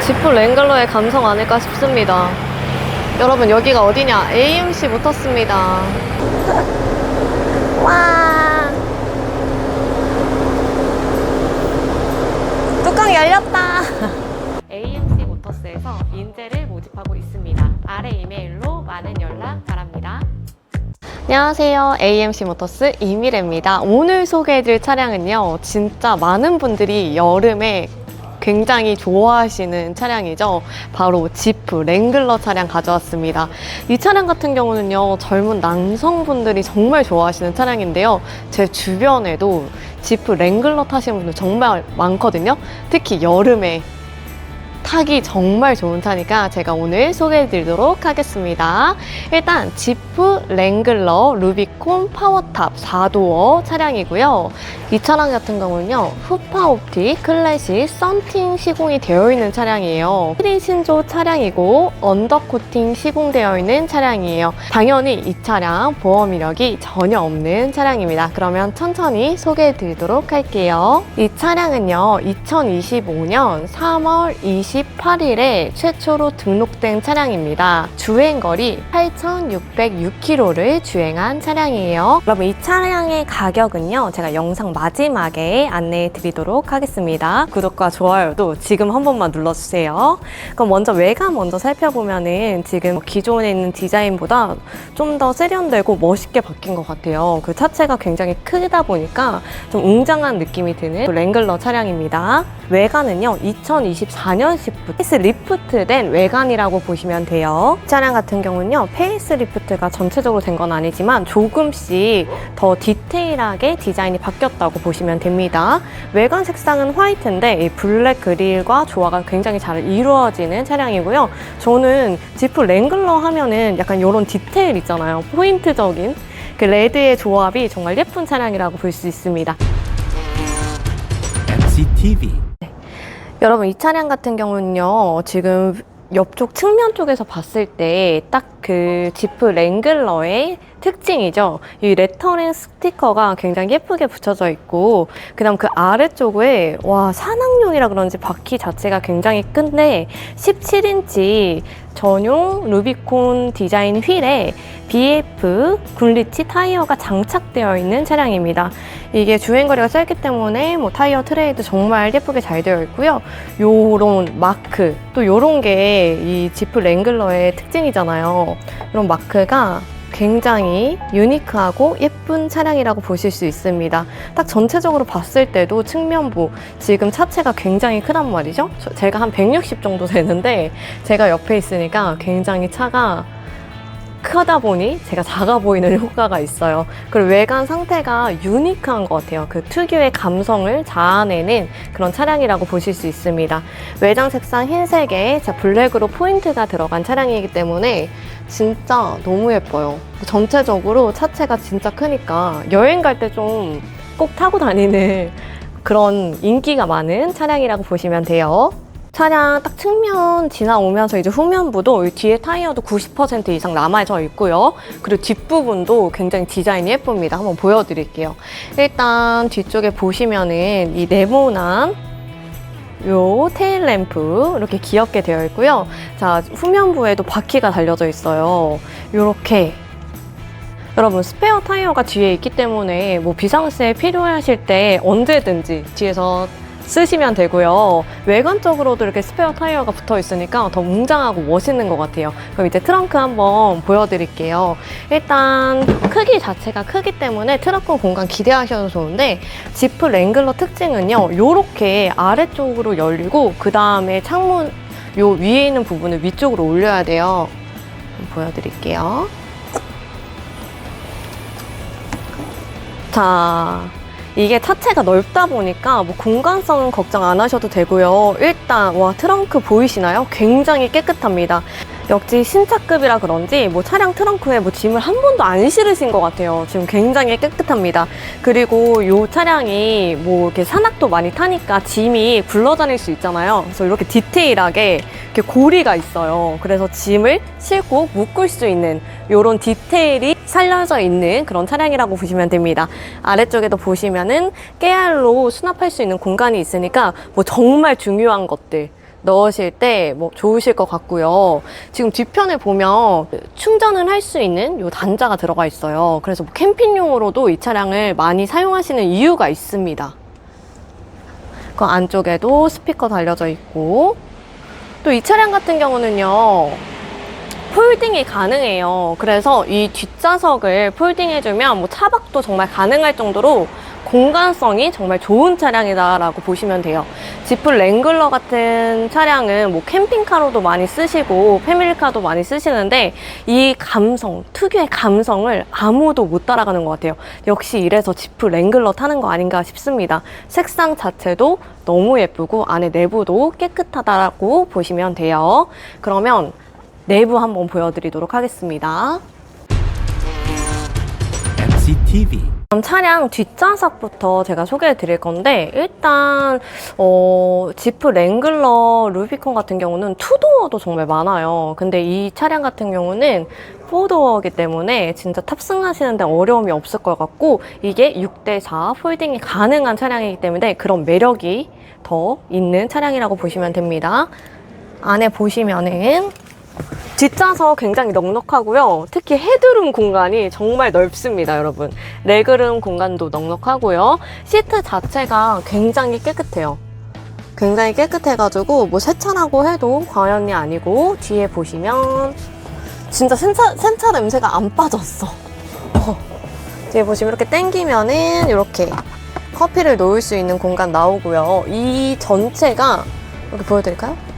지프 랭글러의 감성 아닐까 싶습니다. 여러분 여기가 어디냐? AMC 모터스입니다. 와. 뚜껑 열렸다. AMC 모터스에서 인재를 모집하고 있습니다. 아래 이메일로 많은 연락 바랍니다. 안녕하세요. AMC 모터스 이미래입니다. 오늘 소개해드릴 차량은요, 진짜 많은 분들이 여름에 굉장히 좋아하시는 차량이죠. 바로 지프 랭글러 차량 가져왔습니다. 이 차량 같은 경우는요, 젊은 남성분들이 정말 좋아하시는 차량인데요. 제 주변에도 지프 랭글러 타시는 분들 정말 많거든요. 특히 여름에 타기 정말 좋은 차니까 제가 오늘 소개해 드리도록 하겠습니다. 일단 지프 랭글러 루비콘 파워탑 4도어 차량이고요. 이 차량 같은 경우는요. 후파 옵틱 클래식 썬팅 시공이 되어 있는 차량이에요. 1인 신조 차량이고 언더코팅 시공되어 있는 차량이에요. 당연히 이 차량 보험 이력이 전혀 없는 차량입니다. 그러면 천천히 소개해 드리도록 할게요. 이 차량은요. 2025년 3월 28일에 최초로 등록된 차량입니다. 주행거리 8,606km를 주행한 차량이에요. 여러분 이 차량의 가격은요. 제가 영상 마지막에 안내해 드리도록 하겠습니다. 구독과 좋아요도 지금 한 번만 눌러주세요. 그럼 먼저 외관 먼저 살펴보면은 지금 기존에 있는 디자인보다 좀 더 세련되고 멋있게 바뀐 것 같아요. 그 차체가 굉장히 크다 보니까 좀 웅장한 느낌이 드는 랭글러 차량입니다. 외관은요, 2024년 식부터 페이스 리프트된 외관이라고 보시면 돼요. 이 차량 같은 경우는요, 페이스 리프트가 전체적으로 된 건 아니지만 조금씩 더 디테일하게 디자인이 바뀌었다고 보시면 됩니다. 외관 색상은 화이트인데 이 블랙 그릴과 조화가 굉장히 잘 이루어지는 차량이고요. 저는 지프 랭글러 하면은 약간 이런 디테일 있잖아요. 포인트적인 그 레드의 조합이 정말 예쁜 차량이라고 볼 수 있습니다. MCTV 여러분 이 차량 같은 경우는요 지금 옆쪽 측면 쪽에서 봤을 때 딱 그 지프 랭글러의 특징이죠. 이 레터링 스티커가 굉장히 예쁘게 붙여져 있고 그 다음 그 아래쪽에 와 산악용이라 그런지 바퀴 자체가 굉장히 큰데 17인치 전용 루비콘 디자인 휠에 BF 굴리치 타이어가 장착되어 있는 차량입니다. 이게 주행거리가 짧기 때문에 뭐 타이어 트레이도 정말 예쁘게 잘 되어 있고요. 요런 마크, 또 요런 게 이 지프 랭글러의 특징이잖아요. 이런 마크가 굉장히 유니크하고 예쁜 차량이라고 보실 수 있습니다. 딱 전체적으로 봤을 때도 측면부, 지금 차체가 굉장히 크단 말이죠. 저- 제가 한 160 정도 되는데 제가 옆에 있으니까 굉장히 차가 크다 보니 제가 작아 보이는 효과가 있어요. 그리고 외관 상태가 유니크한 것 같아요. 그 특유의 감성을 자아내는 그런 차량이라고 보실 수 있습니다. 외장 색상 흰색에 자, 블랙으로 포인트가 들어간 차량이기 때문에 진짜 너무 예뻐요. 전체적으로 차체가 진짜 크니까 여행 갈 때 좀 꼭 타고 다니는 그런 인기가 많은 차량이라고 보시면 돼요. 차량 딱 측면 지나오면서 이제 후면부도 이 뒤에 타이어도 90% 이상 남아져 있고요. 그리고 뒷부분도 굉장히 디자인이 예쁩니다. 한번 보여드릴게요. 일단 뒤쪽에 보시면은 이 네모난 요 테일 램프 이렇게 귀엽게 되어 있고요. 자, 후면부에도 바퀴가 달려져 있어요. 요렇게 여러분 스페어 타이어가 뒤에 있기 때문에 뭐 비상세 필요하실 때 언제든지 뒤에서 쓰시면 되고요. 외관적으로도 이렇게 스페어 타이어가 붙어 있으니까 더 웅장하고 멋있는 것 같아요. 그럼 이제 트렁크 한번 보여드릴게요. 일단 크기 자체가 크기 때문에 트렁크 공간 기대하셔도 좋은데 지프 랭글러 특징은요. 요렇게 아래쪽으로 열리고 그 다음에 창문 요 위에 있는 부분을 위쪽으로 올려야 돼요. 보여드릴게요. 자, 이게 차체가 넓다 보니까 뭐 공간성은 걱정 안 하셔도 되고요. 일단 와 트렁크 보이시나요? 굉장히 깨끗합니다. 역시 신차급이라 그런지 뭐 차량 트렁크에 뭐 짐을 한 번도 안 실으신 것 같아요. 지금 굉장히 깨끗합니다. 그리고 이 차량이 뭐 이렇게 산악도 많이 타니까 짐이 굴러다닐 수 있잖아요. 그래서 이렇게 디테일하게 이렇게 고리가 있어요. 그래서 짐을 싣고 묶을 수 있는 이런 디테일이 살려져 있는 그런 차량이라고 보시면 됩니다. 아래쪽에도 보시면은 깨알로 수납할 수 있는 공간이 있으니까 뭐 정말 중요한 것들 넣으실 때 뭐 좋으실 것 같고요. 지금 뒤편에 보면 충전을 할 수 있는 요 단자가 들어가 있어요. 그래서 뭐 캠핑용으로도 이 차량을 많이 사용하시는 이유가 있습니다. 그 안쪽에도 스피커 달려져 있고 또 이 차량 같은 경우는요. 폴딩이 가능해요. 그래서 이 뒷좌석을 폴딩해주면 뭐 차박도 정말 가능할 정도로 공간성이 정말 좋은 차량이다라고 보시면 돼요. 지프 랭글러 같은 차량은 뭐 캠핑카로도 많이 쓰시고 패밀리카도 많이 쓰시는데 이 감성, 특유의 감성을 아무도 못 따라가는 것 같아요. 역시 이래서 지프 랭글러 타는 거 아닌가 싶습니다. 색상 자체도 너무 예쁘고 안에 내부도 깨끗하다고 보시면 돼요. 그러면 내부 한번 보여드리도록 하겠습니다. MCTV 그럼 차량 뒷좌석부터 제가 소개해 드릴 건데 일단 어, 지프 랭글러 루비콘 같은 경우는 투도어도 정말 많아요. 근데 이 차량 같은 경우는 포도어이기 때문에 진짜 탑승하시는데 어려움이 없을 것 같고 이게 6대4 폴딩이 가능한 차량이기 때문에 그런 매력이 더 있는 차량이라고 보시면 됩니다. 안에 보시면은 뒷좌석 굉장히 넉넉하고요. 특히 헤드룸 공간이 정말 넓습니다, 여러분. 레그룸 공간도 넉넉하고요. 시트 자체가 굉장히 깨끗해요. 굉장히 깨끗해가지고 뭐 세차라고 해도 과연이 아니고 뒤에 보시면 진짜 센차, 센차 냄새가 안 빠졌어. 어. 뒤에 보시면 이렇게 당기면은 이렇게 커피를 놓을 수 있는 공간 나오고요. 이 전체가 이렇게 보여드릴까요?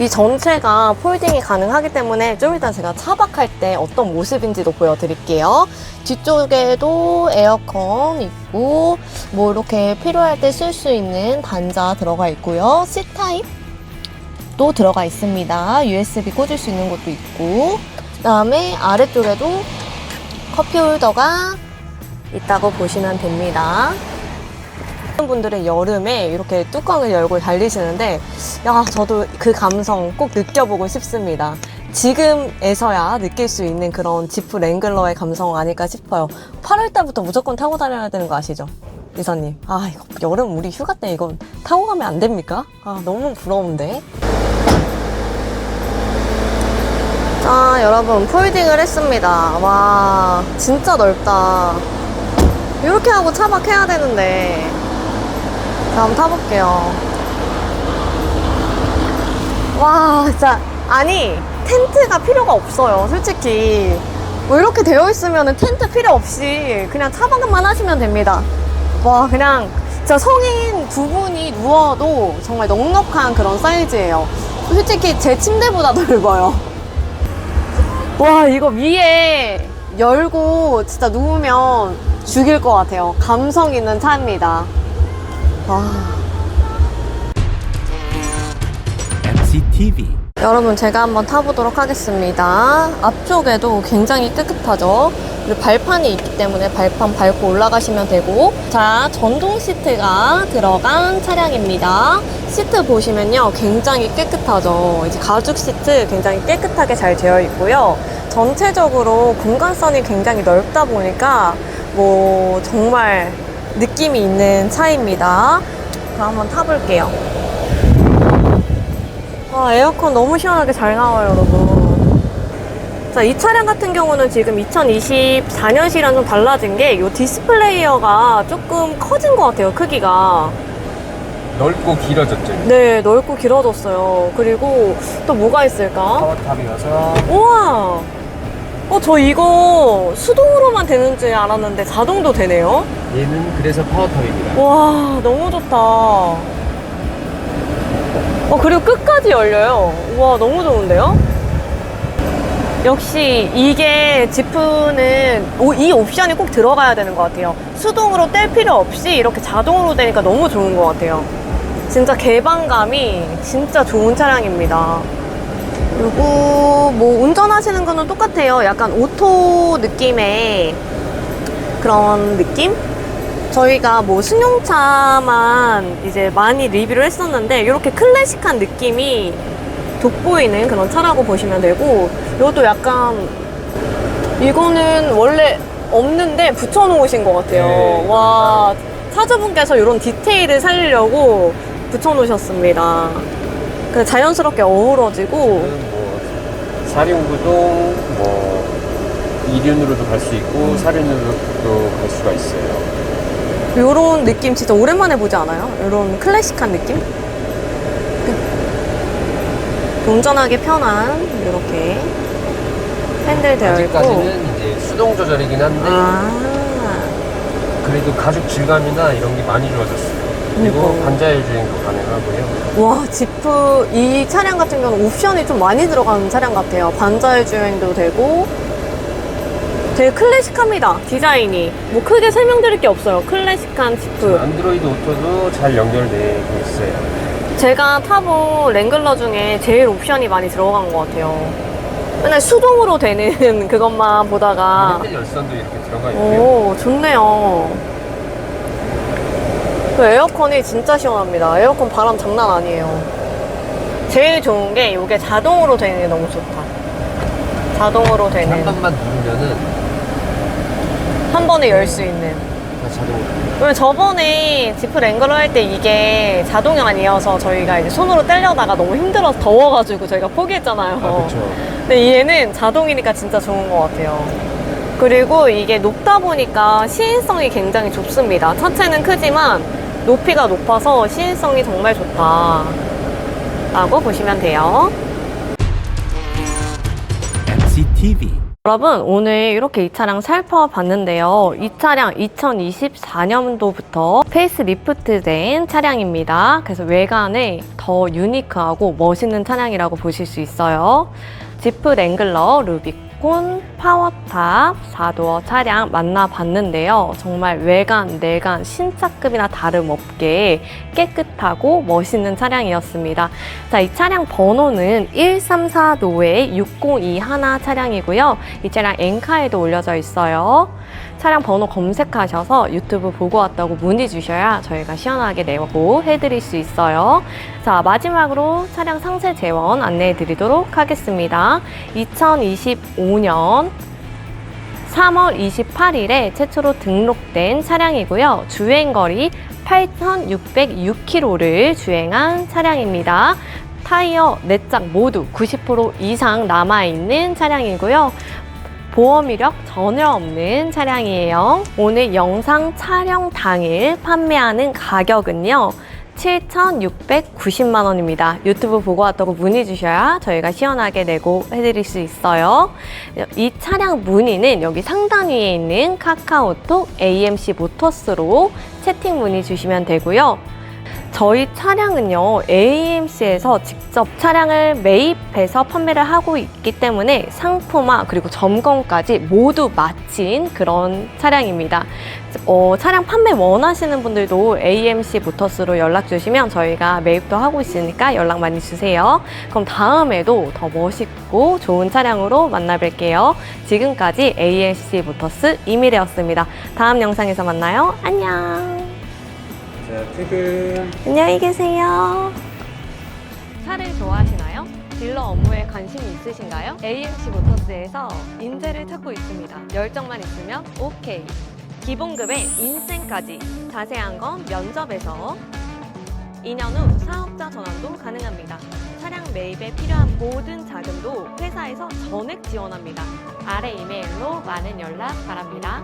이 전체가 폴딩이 가능하기 때문에 좀 이따 제가 차박할 때 어떤 모습인지도 보여드릴게요. 뒤쪽에도 에어컨 있고 뭐 이렇게 필요할 때 쓸 수 있는 단자 들어가 있고요. C타입 도 들어가 있습니다. USB 꽂을 수 있는 것도 있고 그다음에 아래쪽에도 커피 홀더가 있다고 보시면 됩니다. 분들은 여름에 이렇게 뚜껑을 열고 달리시는데 야 저도 그 감성 꼭 느껴보고 싶습니다. 지금에서야 느낄 수 있는 그런 지프 랭글러의 감성 아닐까 싶어요. 8월 달부터 무조건 타고 다녀야 되는 거 아시죠? 이사님. 아 이거 여름 우리 휴가 때 이건 타고 가면 안 됩니까? 아 너무 부러운데. 자 여러분 폴딩을 했습니다. 와 진짜 넓다. 이렇게 하고 차박해야 되는데 자, 한번 타볼게요. 와, 진짜. 아니, 텐트가 필요가 없어요, 솔직히. 뭐 이렇게 되어 있으면 텐트 필요 없이 그냥 차박만 하시면 됩니다. 와, 그냥 진짜 성인 두 분이 누워도 정말 넉넉한 그런 사이즈예요. 솔직히 제 침대보다 넓어요. 와, 이거 위에 열고 진짜 누우면 죽일 것 같아요. 감성 있는 차입니다. 와. MCTV 여러분 제가 한번 타보도록 하겠습니다. 앞쪽에도 굉장히 깨끗하죠. 그리고 발판이 있기 때문에 발판 밟고 올라가시면 되고 자 전동 시트가 들어간 차량입니다. 시트 보시면요 굉장히 깨끗하죠. 이제 가죽 시트 굉장히 깨끗하게 잘 되어 있고요. 전체적으로 공간성이 굉장히 넓다 보니까 뭐 정말 느낌이 있는 차입니다. 그럼 한번 타볼게요. 아, 에어컨 너무 시원하게 잘 나와요, 여러분. 자, 이 차량 같은 경우는 지금 2024년식이랑 좀 달라진 게 이 디스플레이어가 조금 커진 것 같아요, 크기가. 넓고 길어졌죠. 네, 넓고 길어졌어요. 그리고 또 뭐가 있을까? 파워탑이어서 우와! 어, 저 이거 수동으로만 되는 줄 알았는데 자동도 되네요? 얘는 그래서 파워탑입니다. 와, 너무 좋다. 어, 그리고 끝까지 열려요. 와, 너무 좋은데요? 역시 이게 지프는 오- 이 옵션이 꼭 들어가야 되는 것 같아요. 수동으로 뗄 필요 없이 이렇게 자동으로 되니까 너무 좋은 것 같아요. 진짜 개방감이 진짜 좋은 차량입니다. 그리고 뭐 운전하시는 거는 똑같아요. 약간 오토 느낌의 그런 느낌? 저희가 뭐 승용차만 이제 많이 리뷰를 했었는데 이렇게 클래식한 느낌이 돋보이는 그런 차라고 보시면 되고 이것도 약간 이거는 원래 없는데 붙여놓으신 것 같아요. 네. 와 차주분께서 이런 디테일을 살리려고 붙여놓으셨습니다. 그 자연스럽게 어우러지고 뭐 사륜구동, 뭐 이륜으로도 갈 수 있고 음. 사륜으로도 갈 수가 있어요. 이런 느낌 진짜 오랜만에 보지 않아요? 이런 클래식한 느낌? 그 운전하기 편한 이렇게 핸들 되어 있고 아직까지는 이제 수동 조절이긴 한데 아 그래도 가죽 질감이나 이런 게 많이 좋아졌어요. 그리고 그러니까. 반자율 주행도 가능하고요. 와, 지프 이 차량 같은 경우는 옵션이 좀 많이 들어가는 차량 같아요. 반자율 주행도 되고 되게 클래식합니다. 디자인이 뭐 크게 설명드릴 게 없어요. 클래식한 지프. 안드로이드 오토도 잘 연결되어 있어요. 제가 타본 랭글러 중에 제일 옵션이 많이 들어간 것 같아요. 맨날 수동으로 되는 그것만 보다가 핸들 열선도 이렇게 들어가 있고요. 오, 좋네요. 그 에어컨이 진짜 시원합니다. 에어컨 바람 장난 아니에요. 제일 좋은 게 이게 자동으로 되는 게 너무 좋다. 자동으로 한 되는 번만 누르면은 한 번에 열 수 있는. 다 자동으로. 왜냐면 저번에 지프 랭글러 할 때 이게 자동이 아니어서 저희가 이제 손으로 떼려다가 너무 힘들어서 더워가지고 저희가 포기했잖아요. 아, 그렇죠. 근데 얘는 자동이니까 진짜 좋은 것 같아요. 그리고 이게 높다 보니까 시인성이 굉장히 좁습니다. 차체는 크지만 높이가 높아서 시인성이 정말 좋다. 라고 보시면 돼요. MCTV 여러분, 오늘 이렇게 이 차량 살펴봤는데요. 이 차량 2024년도부터 페이스 리프트 된 차량입니다. 그래서 외관에 더 유니크하고 멋있는 차량이라고 보실 수 있어요. 지프 랭글러 루 비콘 파워탑 4도어 차량 만나봤는데요. 정말 외관, 내관, 신차급이나 다름없게 깨끗하고 멋있는 차량이었습니다. 자, 이 차량 번호는 134도에 602 하나 차량이고요. 이 차량 엔카에도 올려져 있어요. 차량 번호 검색하셔서 유튜브 보고 왔다고 문의 주셔야 저희가 시원하게 내고 해드릴 수 있어요. 자, 마지막으로 차량 상세 재원 안내해 드리도록 하겠습니다. 2025년 3월 28일에 최초로 등록된 차량이고요. 주행거리 8,606km를 주행한 차량입니다. 타이어 4짝 모두 90% 이상 남아있는 차량이고요. 보험 이력 전혀 없는 차량이에요. 오늘 영상 촬영 당일 판매하는 가격은요. 7,690만 원입니다. 유튜브 보고 왔다고 문의 주셔야 저희가 시원하게 내고 해드릴 수 있어요. 이 차량 문의는 여기 상단 위에 있는 카카오톡 AMC 모터스로 채팅 문의 주시면 되고요. 저희 차량은요, AMC에서 직접 차량을 매입해서 판매를 하고 있기 때문에 상품화 그리고 점검까지 모두 마친 그런 차량입니다. 어, 차량 판매 원하시는 분들도 AMC 모터스로 연락 주시면 저희가 매입도 하고 있으니까 연락 많이 주세요. 그럼 다음에도 더 멋있고 좋은 차량으로 만나 뵐게요. 지금까지 AMC 모터스 이미래였습니다. 다음 영상에서 만나요. 안녕. 자, 퇴근. 안녕히 계세요. 차를 좋아하시나요? 딜러 업무에 관심이 있으신가요? AMC 모터스에서 인재를 찾고 있습니다. 열정만 있으면 오케이. 기본급에 인센까지 자세한 건 면접에서 2년 후 사업자 전환도 가능합니다. 차량 매입에 필요한 모든 자금도 회사에서 전액 지원합니다. 아래 이메일로 많은 연락 바랍니다.